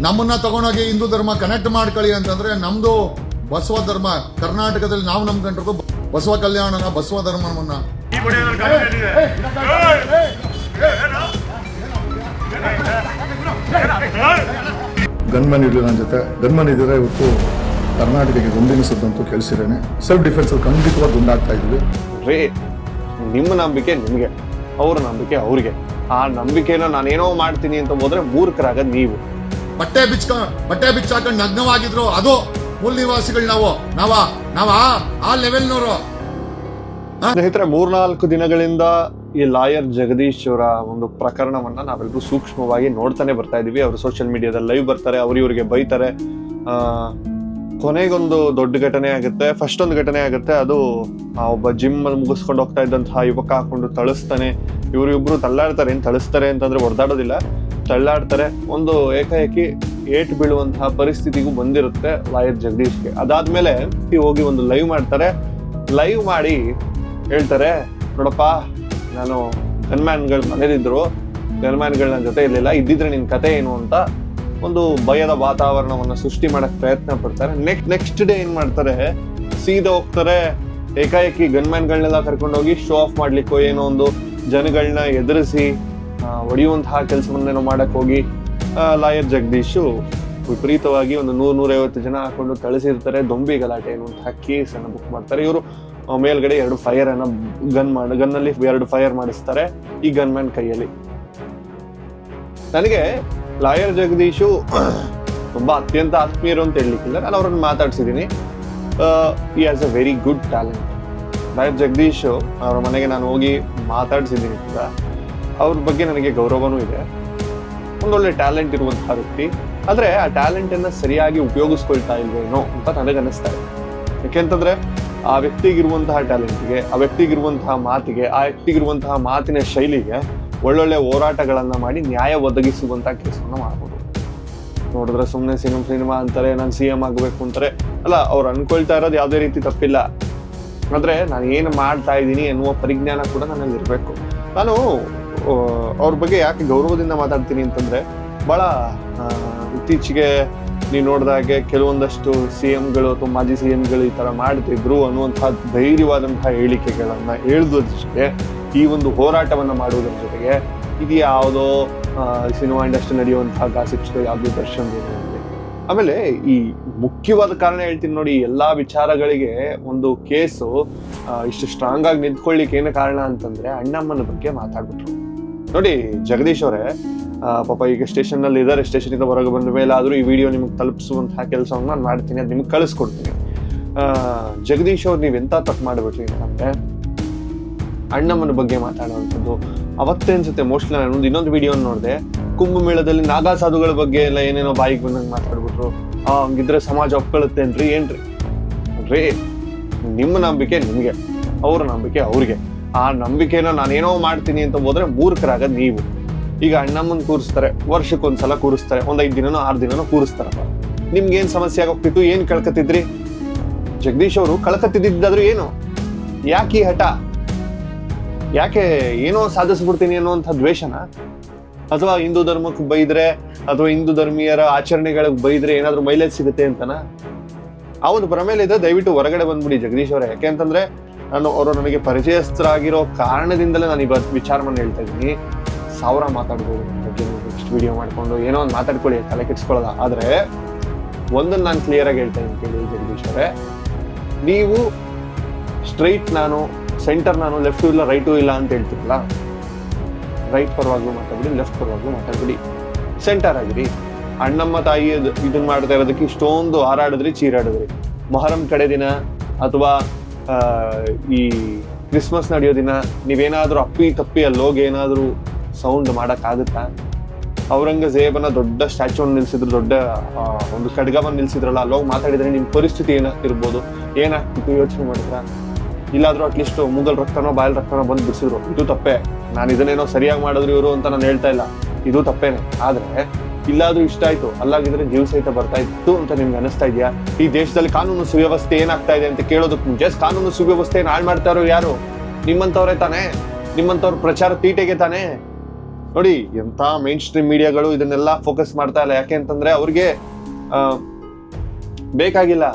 ನಮ್ಮನ್ನ ತಗೊಂಡೋಗಿ ಹಿಂದೂ ಧರ್ಮ ಕನೆಕ್ಟ್ ಮಾಡ್ಕೊಳ್ಳಿ ಅಂತಂದ್ರೆ ನಮ್ದು ಬಸವ ಧರ್ಮ ಕರ್ನಾಟಕದಲ್ಲಿ ನಾವು ನಂಬ್ಕೊಂಡಿರೋದು ಬಸವ ಕಲ್ಯಾಣನ ಬಸವ ಧರ್ಮವನ್ನ? ಗನ್ಮನ್ ಇರಲಿ ನನ್ನ ಜೊತೆ. ಗನ್ಮನ್ ಇದ್ದರೆ ಇವತ್ತು ಕರ್ನಾಟಕಕ್ಕೆ ಗುಂಡಿನಿಸಿದ್ದಂತೂ ಕೆಲಸಿರೇನೆ ಸೆಲ್ಫ್ ಡಿಫೆನ್ಸಲ್ಲಿ ಖಂಡಿತವಾಗಿ ಗುಂಡಾಗ್ತಾ ಇದ್ವಿ ರೇ ನಿಮ್ಮ ನಂಬಿಕೆ ನಿಮಗೆ ಅವ್ರ ನಂಬಿಕೆ ಅವ್ರಿಗೆ. ಆ ನಂಬಿಕೆನ ನಾನೇನೋ ಮಾಡ್ತೀನಿ ಅಂತ ಹೋದ್ರೆ ಮೂರ್ಖರಾಗ ನೀವು. ಬಟ್ಟೆ ಬಿಚ್ಕ ಬಟ್ಟೆ ಬಿಚ್ಚಾಕೊಂಡು ನಗ್ನವಾಗಿದ್ರು, ಅದು ಮೂಲ ನಿವಾಸಿಗಳು ನಾವು, ನಾವ ನಾವ ಆ ಲೆವೆಲ್ನವರು ಸ್ನೇಹಿತರೆ, ಮೂರ್ನಾಲ್ಕು ದಿನಗಳಿಂದ ಈ ಲಾಯರ್ ಜಗದೀಶ್ ಅವರ ಒಂದು ಪ್ರಕರಣವನ್ನ ನಾವೆಲ್ಲರೂ ಸೂಕ್ಷ್ಮವಾಗಿ ನೋಡ್ತಾನೆ ಬರ್ತಾ ಇದೀವಿ. ಅವರು ಸೋಷಿಯಲ್ ಮೀಡಿಯಾದಲ್ಲಿ ಲೈವ್ ಬರ್ತಾರೆ, ಅವ್ರ ಇವ್ರಿಗೆ ಬೈತಾರೆ. ಕೊನೆಗೊಂದು ದೊಡ್ಡ ಘಟನೆ ಆಗುತ್ತೆ. ಫಸ್ಟ್ ಒಂದು ಘಟನೆ ಆಗುತ್ತೆ, ಅದು ಒಬ್ಬ ಜಿಮ್ ಮುಗಿಸ್ಕೊಂಡು ಹೋಗ್ತಾ ಇದ್ದಂತಹ ಯುವಕ ಹಾಕೊಂಡು ತಳಿಸ್ತಾನೆ. ಇವರಿಬ್ರು ತಳ್ಳಾಡ್ತಾರೆ, ಏನ್ ತಳಿಸ್ತಾರೆ ಅಂತಂದ್ರೆ ಹೊಡೆದಾಡೋದಿಲ್ಲ ತಳ್ಳಾಡ್ತಾರೆ. ಒಂದು ಏಕಾಏಕಿ ಏಟ್ ಬೀಳುವಂತಹ ಪರಿಸ್ಥಿತಿಗೂ ಬಂದಿರುತ್ತೆ ಲಾಯರ್ ಜಗದೀಶ್ಗೆ. ಅದಾದ್ಮೇಲೆ ಹೋಗಿ ಒಂದು ಲೈವ್ ಮಾಡ್ತಾರೆ. ಲೈವ್ ಮಾಡಿ ಹೇಳ್ತಾರೆ, ನೋಡಪ್ಪ, ನಾನು ಗನ್ಮ್ಯಾನ್ಗಳು ಮನೇಲಿದ್ರು ಗನ್ಮ್ಯಾನ್ಗಳು ನನ್ನ ಜೊತೆ ಇರಲಿಲ್ಲ. ಇದ್ದಿದ್ರೆ ನಿನ್ ಕತೆ ಏನು ಅಂತ ಒಂದು ಭಯದ ವಾತಾವರಣವನ್ನು ಸೃಷ್ಟಿ ಮಾಡಕ್ ಪ್ರಯತ್ನ ಪಡ್ತಾರೆ. ನೆಕ್ಸ್ಟ್ ನೆಕ್ಸ್ಟ್ ಡೇ ಏನು ಮಾಡ್ತಾರೆ, ಸೀದಾ ಹೋಗ್ತಾರೆ. ಏಕಾಏಕಿ ಗನ್ಮ್ಯಾನ್ಗಳನ್ನೆಲ್ಲ ಕರ್ಕೊಂಡೋಗಿ ಶೋ ಆಫ್ ಮಾಡ್ಲಿಕ್ಕೋ ಏನೋ ಒಂದು ಜನಗಳನ್ನ ಎದುರಿಸಿ ಹೊಡೆಯುವಂತಹ ಕೆಲಸವನ್ನೇನೋ ಮಾಡಕ್ ಹೋಗಿ ಲಾಯರ್ ಜಗದೀಶು ವಿಪರೀತವಾಗಿ ಒಂದು ನೂರ್ ನೂರೈವತ್ತು ಜನ ಹಾಕೊಂಡು ಕಳಿಸಿರ್ತಾರೆ ದೊಂಬಿ ಗಲಾಟೆ ಅನ್ನುವಂತಹ ಕೇಸ್ ಅನ್ನ ಬುಕ್ ಮಾಡ್ತಾರೆ. ಇವರು ಮೇಲ್ಗಡೆ ಎರಡು ಫೈರ್ ಅನ್ನ ಗನ್ ಮಾಡಿ ಗನ್ ಅಲ್ಲಿ ಎರಡು ಫೈರ್ ಮಾಡಿಸ್ತಾರೆ ಈ ಗನ್ ಮ್ಯಾನ್ ಕೈಯಲ್ಲಿ. ನನಗೆ ಲಾಯರ್ ಜಗದೀಶು ತುಂಬಾ ಅತ್ಯಂತ ಆತ್ಮೀಯರು ಅಂತ ಹೇಳಲಿಕ್ಕಿಲ್ಲ. ನಾನು ಅವ್ರನ್ನ ಮಾತಾಡ್ಸಿದ್ದೀನಿ ಈ as a very good talent lawyer Jagadish, ಅವ್ರ ಮನೆಗೆ ನಾನು ಹೋಗಿ ಮಾತಾಡ್ಸಿದ್ದೀನಿ ಕೂಡ. ಅವ್ರ ಬಗ್ಗೆ ನನಗೆ ಗೌರವನೂ ಇದೆ. ಒಂದೊಳ್ಳೆ ಟ್ಯಾಲೆಂಟ್ ಇರುವಂತಹ ವ್ಯಕ್ತಿ. ಆದ್ರೆ ಆ ಟ್ಯಾಲೆಂಟ್ ಅನ್ನ ಸರಿಯಾಗಿ ಉಪಯೋಗಿಸ್ಕೊಳ್ತಾ ಇಲ್ವೇನೋ ಅಂತ ನನಗೆ ಅನಿಸ್ತಾ ಇದೆ. ಯಾಕೆಂತಂದ್ರೆ ಆ ವ್ಯಕ್ತಿಗಿರುವಂತಹ ಟ್ಯಾಲೆಂಟ್ಗೆ ಆ ವ್ಯಕ್ತಿಗಿರುವಂತಹ ಮಾತಿಗೆ, ಆ ವ್ಯಕ್ತಿಗಿರುವಂತಹ ಮಾತಿನ ಶೈಲಿಗೆ ಒಳ್ಳೊಳ್ಳೆ ಹೋರಾಟಗಳನ್ನ ಮಾಡಿ ನ್ಯಾಯ ಒದಗಿಸುವಂತಹ ಕೆಲಸವನ್ನು ಮಾಡ್ಬೋದು. ನೋಡಿದ್ರೆ ಸುಮ್ಮನೆ ಸಿನಿಮಾ ಸಿನಿಮಾ ಅಂತಾರೆ, ನಾನು ಸಿ ಎಂ ಆಗಬೇಕು ಅಂತಾರೆ. ಅಲ್ಲ, ಅವ್ರು ಅನ್ಕೊಳ್ತಾ ಇರೋದು ಯಾವುದೇ ರೀತಿ ತಪ್ಪಿಲ್ಲ. ಆದ್ರೆ ನಾನು ಏನು ಮಾಡ್ತಾ ಇದ್ದೀನಿ ಎನ್ನುವ ಪರಿಜ್ಞಾನ ಕೂಡ ನನ್ನಲ್ಲಿ ಇರಬೇಕು ನಾನು ಅವ್ರ ಬಗ್ಗೆ ಯಾಕೆ ಗೌರವದಿಂದ ಮಾತಾಡ್ತೀನಿ ಅಂತಂದ್ರೆ ಬಹಳ ಇತ್ತೀಚೆಗೆ ನೀವು ನೋಡಿದಾಗೆ ಕೆಲವೊಂದಷ್ಟು ಸಿ ಎಂಗಳು ಅಥವಾ ಮಾಜಿ ಸಿ ಎಂಗಳು ಈ ತರ ಮಾಡ್ತಿದ್ರು ಅನ್ನುವಂತಹ ಧೈರ್ಯವಾದಂತಹ ಹೇಳಿಕೆಗಳನ್ನ ಹೇಳುವುದ್ರ ಜೊತೆಗೆ ಈ ಒಂದು ಹೋರಾಟವನ್ನ ಮಾಡುವುದರ ಜೊತೆಗೆ ಇದು ಯಾವುದೋ ಸಿನಿಮಾ ಇಂಡಸ್ಟ್ರಿ ನಡೆಯುವಂತಹ ಗಾಸಿಪ್ಸ್ಗಳು, ಯಾವುದೇ ದರ್ಶನ ಆಮೇಲೆ ಈ ಮುಖ್ಯವಾದ ಕಾರಣ ಹೇಳ್ತೀನಿ ನೋಡಿ ಎಲ್ಲಾ ವಿಚಾರಗಳಿಗೆ ಒಂದು ಕೇಸು ಇಷ್ಟು ಸ್ಟ್ರಾಂಗ್ ಆಗಿ ನಿಂತ್ಕೊಳ್ಳಿಕ್ಕೆ ಏನು ಕಾರಣ ಅಂತಂದ್ರೆ ಅಣ್ಣಮ್ಮನ ಬಗ್ಗೆ ಮಾತಾಡ್ಬಿಟ್ರು. ನೋಡಿ, ಜಗದೀಶ್ ಅವರೇ ಪಾಪ ಈಗ ಸ್ಟೇಷನ್ನಲ್ಲಿ ಇದ್ದಾರೆ ಸ್ಟೇಷನ್ ಇಂದ ಹೊರಗೆ ಬಂದ ಮೇಲೆ ಆದ್ರೂ ಈ ವಿಡಿಯೋ ನಿಮ್ಗೆ ತಲುಪಿಸುವಂತಹ ಕೆಲಸವನ್ನು ನಾನು ಮಾಡ್ತೀನಿ, ಅದು ನಿಮ್ಗೆ ಕಳಿಸ್ಕೊಡ್ತೀನಿ. ಜಗದೀಶ್ ಅವ್ರು ನೀವು ಎಂತ ತಪ್ಪು ಮಾಡ್ಬಿಟ್ರಿ ಅಂತಂದ್ರೆ ಅಣ್ಣಮ್ಮನ ಬಗ್ಗೆ ಮಾತಾಡುವಂಥದ್ದು. ಅವತ್ತೇ ಅನ್ಸುತ್ತೆ ಮೋಸ್ಟ್ಲಿ ನಾನು ಇನ್ನೊಂದು ವಿಡಿಯೋ ನೋಡಿದೆ, ಕುಂಭಮೇಳದಲ್ಲಿ ನಾಗಾ ಸಾಧುಗಳ ಬಗ್ಗೆ ಎಲ್ಲ ಏನೇನೋ ಬಾಯಿಗೆ ಬಂದಂಗೆ ಮಾತಾಡ್ಬಿಟ್ರು. ಹಂಗಿದ್ರೆ ಸಮಾಜ ಒಪ್ಕೊಳ್ಳುತ್ತೇನ್ರಿ ಏನ್ರಿ? ರೇ, ನಿಮ್ಮ ನಂಬಿಕೆ ನಿಮಗೆ, ಅವ್ರ ನಂಬಿಕೆ ಅವ್ರಿಗೆ. ಆ ನಂಬಿಕೆನ ನಾನೇನೋ ಮಾಡ್ತೀನಿ ಅಂತ ಹೋದ್ರೆ ಮೂರ್ಖರಾಗದ್ ನೀವು. ಈಗ ಅಣ್ಣಮ್ಮನ್ ಕೂರಿಸ್ತಾರೆ, ವರ್ಷಕ್ಕೊಂದ್ಸಲ ಕೂರಿಸ್ತಾರೆ ಒಂದ್ ಐದ್ ದಿನನೋ ಆರು ದಿನನೋ ಕೂರಿಸ್ತಾರಪ್ಪ ನಿಮ್ಗೆ ಏನ್ ಸಮಸ್ಯೆ ಆಗೋಗ್ತಿತ್ತು, ಏನ್ ಕಳ್ಕತ್ತಿದ್ರಿ? ಜಗದೀಶ್ ಅವರು ಕಳ್ಕತ್ತಿದ್ದಾದ್ರು ಏನು? ಯಾಕೆ ಈ ಹಠ? ಯಾಕೆ ಏನೋ ಸಾಧಿಸ್ಬಿಡ್ತೀನಿ ಅನ್ನುವಂಥ ದ್ವೇಷನ? ಅಥವಾ ಹಿಂದೂ ಧರ್ಮಕ್ಕೆ ಬೈದ್ರೆ, ಅಥವಾ ಹಿಂದೂ ಧರ್ಮೀಯರ ಆಚರಣೆಗಳಿಗೆ ಬೈದ್ರೆ ಏನಾದರೂ ಮೈಲೇಜ್ ಸಿಗುತ್ತೆ ಅಂತನಾ? ಆ ಒಂದು ಪ್ರಮೇಲೆ ಇದೆ ದಯವಿಟ್ಟು ಹೊರಗಡೆ ಬಂದ್ಬಿಡಿ ಜಗದೀಶ್ ಅವರೇ. ಯಾಕೆಂತಂದ್ರೆ ನಾನು ಅವರು ನನಗೆ ಪರಿಚಯಸ್ಥರಾಗಿರೋ ಕಾರಣದಿಂದಲೇ ನಾನು ಇವತ್ತು ವಿಚಾರವನ್ನು ಹೇಳ್ತಾ ಇದ್ದೀನಿ. ಸಾವಿರ ಮಾತಾಡ್ಬೋದು ನೆಕ್ಸ್ಟ್ ವಿಡಿಯೋ ಮಾಡಿಕೊಂಡು ಏನೋ ಒಂದು ಮಾತಾಡ್ಕೊಳ್ಳಿ, ತಲೆ ಕೆಡ್ಸ್ಕೊಳ್ಳಲ್ಲ ಆದರೆ ಒಂದನ್ನು ನಾನು ಕ್ಲಿಯರ್ ಆಗಿ ಹೇಳ್ತಾ ಇದ್ದೀನಿ ಕೇಳಿ ಜಗದೀಶ್ ನೀವು ಸ್ಟ್ರೈಟ್ ನಾನು ಸೆಂಟರ್ ನಾನು ಲೆಫ್ಟು ಇಲ್ಲ ರೈಟು ಇಲ್ಲ ಅಂತ ಹೇಳ್ತಿರಲ್ಲ ರೈಟ್ ಪರವಾಗ್ಲೂ ಮಾತಾಡ್ಬಿಡಿ ಲೆಫ್ಟ್ ಪರವಾಗ್ಲೂ ಮಾತಾಡ್ಬಿಡಿ. ಸೆಂಟರ್ ಆಗಿರಿ. ಅಣ್ಣಮ್ಮ ತಾಯಿ ಇದನ್ನು ಮಾಡ್ತಾ ಇರೋದಕ್ಕೆ ಇಷ್ಟೊಂದು ಹಾರಾಡಿದ್ರಿ, ಚೀರಾಡಿದ್ರಿ. ಮೊಹರಂ ಕಡೆ ದಿನ ಅಥವಾ ಈ ಕ್ರಿಸ್ಮಸ್ ನಡೆಯೋ ದಿನ ನೀವೇನಾದರೂ ಅಪ್ಪಿ ತಪ್ಪಿ ಅಲ್ಲೋಗಿ ಏನಾದರೂ ಸೌಂಡ್ ಮಾಡೋಕ್ಕಾಗುತ್ತಾ? ಔರಂಗಜೇಬನ ದೊಡ್ಡ ಸ್ಟ್ಯಾಚ್ಯೂನ್ ನಿಲ್ಸಿದ್ರು, ದೊಡ್ಡ ಒಂದು ಖಡ್ಗವನ್ನು ನಿಲ್ಸಿದ್ರಲ್ಲ, ಅಲ್ಲೋಗಿ ಮಾತಾಡಿದ್ರೆ ನಿಮ್ಮ ಪರಿಸ್ಥಿತಿ ಏನಾಗ್ತಿರ್ಬೋದು? ಏನಾಗ್ತಿತ್ತು? ಯೋಚನೆ ಮಾಡಿದ್ರ? ಇಲ್ಲಾದರೂ ಅಟ್ಲೀಸ್ಟ್ ಮುಗಲ್ ರಕ್ತನೋ, ಬಾಯಲ್ ರಕ್ತನೋ ಬಂದು ಬಿಡಿಸಿದ್ರು. ಇದು ತಪ್ಪೇ. ನಾನು ಇದನ್ನೇನೋ ಸರಿಯಾಗಿ ಮಾಡಿದ್ರು ಇವರು ಅಂತ ನಾನು ಹೇಳ್ತಾ ಇಲ್ಲ. ಇದು ತಪ್ಪೇನೆ. ಆದ್ರೆ ಇಲ್ಲಾದ್ರೂ ಇಷ್ಟ ಆಯ್ತು, ಅಲ್ಲಾಗಿದ್ರೆ ಜೀವ ಸಹಿತ ಬರ್ತಾ ಇತ್ತು ಅಂತ ನಿಮ್ಗೆ ಅನಿಸ್ತಾ ಇದೆಯಾ? ಈ ದೇಶದಲ್ಲಿ ಕಾನೂನು ಸುವ್ಯವಸ್ಥೆ ಏನಾಗ್ತಾ ಇದೆ ಅಂತ ಕೇಳೋದಕ್ಕೆ ಮುಂಚೆ ಕಾನೂನು ಸುವ್ಯವಸ್ಥೆ ಹಾಳು ಮಾಡ್ತಾ ಇರೋ ಯಾರು? ನಿಮ್ಮಂತವ್ರೇ ತಾನೇ? ನಿಮ್ಮಂತವ್ರ ಪ್ರಚಾರ ತೀಟೆಗೆ ತಾನೇ? ನೋಡಿ, ಎಂಥ ಮೇನ್ ಸ್ಟ್ರೀಮ್ ಮೀಡಿಯಾಗಳು ಇದನ್ನೆಲ್ಲ ಫೋಕಸ್ ಮಾಡ್ತಾ ಇಲ್ಲ. ಯಾಕೆ ಅಂತಂದ್ರೆ ಅವ್ರಿಗೆ ಬೇಕಾಗಿಲ್ಲ.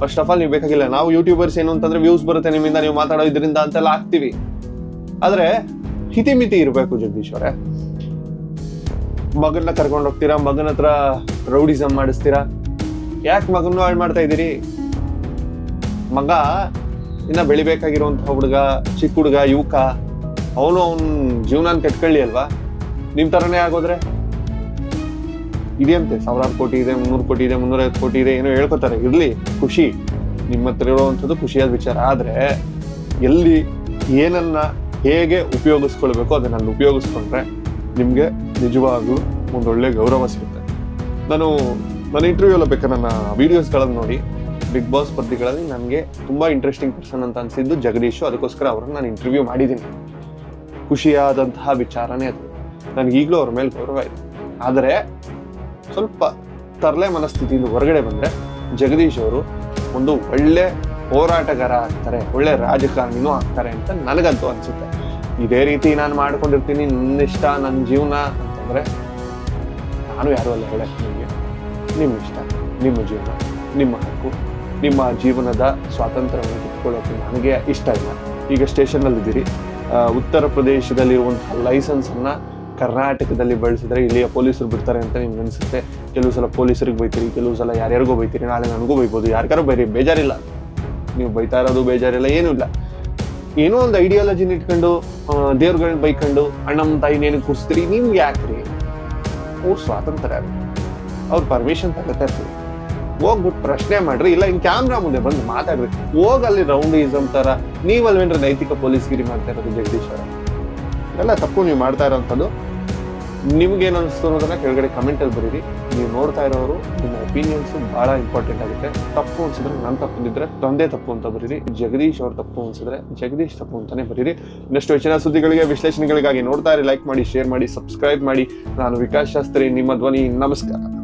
ಫಸ್ಟ್ ಆಫ್ ಆಲ್ ನೀವು ಬೇಕಾಗಿಲ್ಲ. ನಾವು ಯೂಟ್ಯೂಬರ್ಸ್ ಏನು ಅಂತಂದ್ರೆ ವ್ಯೂಸ್ ಬರುತ್ತೆ ನಿಮ್ಮಿಂದ, ನೀವು ಮಾತಾಡೋ ಇದರಿಂದ ಅಂತೆಲ್ಲ ಆಗ್ತೀವಿ. ಆದ್ರೆ, ಹಿತಿಮಿತಿ ಇರಬೇಕು ಜಗದೀಶ್ ಅವರೇ. ಮಗನ್ನ ಕರ್ಕೊಂಡು ಹೋಗ್ತೀರಾ? ಮಗನ ಹತ್ರ ರೌಡಿಸಮ್ ಮಾಡಿಸ್ತೀರಾ? ಯಾಕೆ ಮಗನ್ನು ಹಾಳು ಮಾಡ್ತಾ ಇದ್ದೀರಿ? ಮಗ ಇನ್ನ ಬೆಳಿಬೇಕಾಗಿರುವಂತಹ ಹುಡುಗ, ಚಿಕ್ಕ ಹುಡುಗ, ಯುವಕ, ಅವನು ಅವನ ಜೀವನ ಕಟ್ಕೊಳ್ಳಿ ಅಲ್ವಾ? ನಿಮ್ ತರನೇ ಆಗೋದ್ರೆ? ಇದೆಯಂತೆ, ಸಾವಿರಾರು ಕೋಟಿ ಇದೆ, ಮುನ್ನೂರು ಕೋಟಿ ಇದೆ, ಮುನ್ನೂರೈವತ್ತು ಕೋಟಿ ಇದೆ, ಏನೋ ಹೇಳ್ಕೊತಾರೆ. ಇರ್ಲಿ, ಖುಷಿ. ನಿಮ್ಮ ಹತ್ರ ಇರುವಂಥದ್ದು ಖುಷಿಯಾದ ವಿಚಾರ. ಆದ್ರೆ ಎಲ್ಲಿ ಏನನ್ನ ಹೇಗೆ ಉಪಯೋಗಿಸ್ಕೊಳ್ಬೇಕು ಅದನ್ನ ಉಪಯೋಗಿಸ್ಕೊಂಡ್ರೆ ನಿಮ್ಗೆ ನಿಜವಾಗ್ಲೂ ಒಂದೊಳ್ಳೆ ಗೌರವ ಸಿಗುತ್ತೆ. ನಾನು ನನ್ನ ಇಂಟರ್ವ್ಯೂ ಎಲ್ಲ ಬೇಕಾದ್ರೆ ನನ್ನ ವಿಡಿಯೋಸ್ಗಳನ್ನು ನೋಡಿ ಬಿಗ್ ಬಾಸ್ ಸ್ಪರ್ಧಿಗಳಲ್ಲಿ ನನಗೆ ತುಂಬ ಇಂಟ್ರೆಸ್ಟಿಂಗ್ ಪರ್ಸನ್ ಅಂತ ಅನಿಸಿದ್ದು ಜಗದೀಶು. ಅದಕ್ಕೋಸ್ಕರ ಅವ್ರನ್ನ ನಾನು ಇಂಟರ್ವ್ಯೂ ಮಾಡಿದ್ದೀನಿ. ಖುಷಿಯಾದಂತಹ ವಿಚಾರನೇ ಅದು. ನನಗೆ ಈಗಲೂ ಅವ್ರ ಮೇಲೆ ಗೌರವ ಇದೆ. ಆದರೆ ಸ್ವಲ್ಪ ತರಲೆ ಮನಸ್ಥಿತಿಯಿಂದ ಹೊರಗಡೆ ಬಂದರೆ ಜಗದೀಶ್ ಅವರು ಒಂದು ಒಳ್ಳೆ ಹೋರಾಟಗಾರ ಆಗ್ತಾರೆ, ಒಳ್ಳೆ ರಾಜಕಾರಣಿನೂ ಆಗ್ತಾರೆ ಅಂತ ನನಗಂತೂ ಅನಿಸುತ್ತೆ. ಇದೇ ರೀತಿ ನಾನು ಮಾಡ್ಕೊಂಡಿರ್ತೀನಿ ನನ್ನ ಇಷ್ಟ ನನ್ನ ಜೀವನ ಅಂತಂದ್ರೆ ನಾನು ಯಾರು ಅಲ್ಲ ಹೇಳಕ್ಕೆ ನಿಮಗೆ. ನಿಮ್ಮ ಇಷ್ಟ, ನಿಮ್ಮ ಜೀವನ, ನಿಮ್ಮ ಹಕ್ಕು, ನಿಮ್ಮ ಜೀವನದ ಸ್ವಾತಂತ್ರ್ಯವನ್ನು ಕಿತ್ಕೊಳ್ಳೋಕ್ಕೆ ನನಗೆ ಇಷ್ಟ ಇಲ್ಲ. ಈಗ ಸ್ಟೇಷನಲ್ಲಿದ್ದೀರಿ ಉತ್ತರ ಪ್ರದೇಶದಲ್ಲಿರುವಂತಹ ಲೈಸೆನ್ಸನ್ನು ಕರ್ನಾಟಕದಲ್ಲಿ ಬಳಸಿದ್ರೆ ಇಲ್ಲಿಯ ಪೊಲೀಸರು ಬಿಡ್ತಾರೆ ಅಂತ ನಿಮ್ಗೆ ಅನಿಸುತ್ತೆ. ಕೆಲವು ಸಲ ಪೊಲೀಸರಿಗೆ ಬೈತೀರಿ, ಕೆಲವು ಸಲ ಯಾರ್ಯಾರಿಗೂ ಬೈತೀರಿ. ನಾಳೆ ನನಗೂ ಬೈಬೋದು, ಯಾರಿಗಾರು ಬೈರಿ, ಬೇಜಾರಿಲ್ಲ. ನೀವು ಬೈತಾ ಇರೋದು ಬೇಜಾರಿಲ್ಲ, ಏನೂ ಇಲ್ಲ. ಏನೋ ಒಂದು ಐಡಿಯಾಲಜಿನ ಇಟ್ಕೊಂಡು ದೇವ್ರುಗಳನ್ನ ಬೈಕೊಂಡು, ಅಣ್ಣಮ್ಮ, ತಾಯಿ ನೇನು ಕೂರಿಸ್ತೀರಿ ನಿಮ್ಗೆ ಯಾಕ್ರಿ? ಅವ್ರ ಸ್ವಾತಂತ್ರ್ಯ ಅವ್ರ ಪರ್ಮಿಷನ್ ತಗೋತಾ ಇರ್ತೀವಿ ಹೋಗ್ಬಿಟ್ಟು ಪ್ರಶ್ನೆ ಮಾಡ್ರಿ, ಇಲ್ಲ ಇನ್ ಕ್ಯಾಮ್ರಾ ಮುಂದೆ ಬಂದು ಮಾತಾಡ್ರಿ. ಹೋಗಿ ಅಲ್ಲಿ ರೌಂಡಿಸಮ್ ತರ ನೀವಲ್ವೇನ್ರ ನೈತಿಕ ಪೊಲೀಸ್ಗಿರಿ ಮಾಡ್ತಾ ಇರೋದು ಜಗದೀಶ್ ಅವರ? ಎಲ್ಲ ತಪ್ಪು ನೀವು ಮಾಡ್ತಾ ಇರೋಂಥದ್ದು. ನಿಮ್ಗೇನು ಅನಿಸ್ತು ಅನ್ನೋದನ್ನ ಕೆಳಗಡೆ ಕಮೆಂಟಲ್ಲಿ ಬರೀರಿ. ನೀವು ನೋಡ್ತಾ ಇರೋರು ನಿಮ್ಮ ಒಪಿನಿಯನ್ಸ್ ಬಹಳ ಇಂಪಾರ್ಟೆಂಟ್ ಆಗುತ್ತೆ. ತಪ್ಪು ಅನ್ಸಿದ್ರೆ ನನ್ನ ತಪ್ಪಿದ್ರೆ ತಂದೆ ತಪ್ಪು ಅಂತ ಬರೀರಿ. ಜಗದೀಶ್ ಅವ್ರ ತಪ್ಪು ಅನ್ಸಿದ್ರೆ ಜಗದೀಶ್ ತಪ್ಪು ಅಂತಾನೆ ಬರೀರಿ. ನೆಕ್ಸ್ಟ್ ಹೆಚ್ಚಿನ ಸುದ್ದಿಗಳಿಗೆ, ವಿಶ್ಲೇಷಣೆಗಳಿಗಾಗಿ ನೋಡ್ತಾ ಇರಿ. ಲೈಕ್ ಮಾಡಿ ಶೇರ್ ಮಾಡಿ ಸಬ್ಸ್ಕ್ರೈಬ್ ಮಾಡಿ. ನಾನು ವಿಕಾಸ್ ಶಾಸ್ತ್ರಿ, ನಿಮ್ಮ ಧ್ವನಿ, ನಮಸ್ಕಾರ.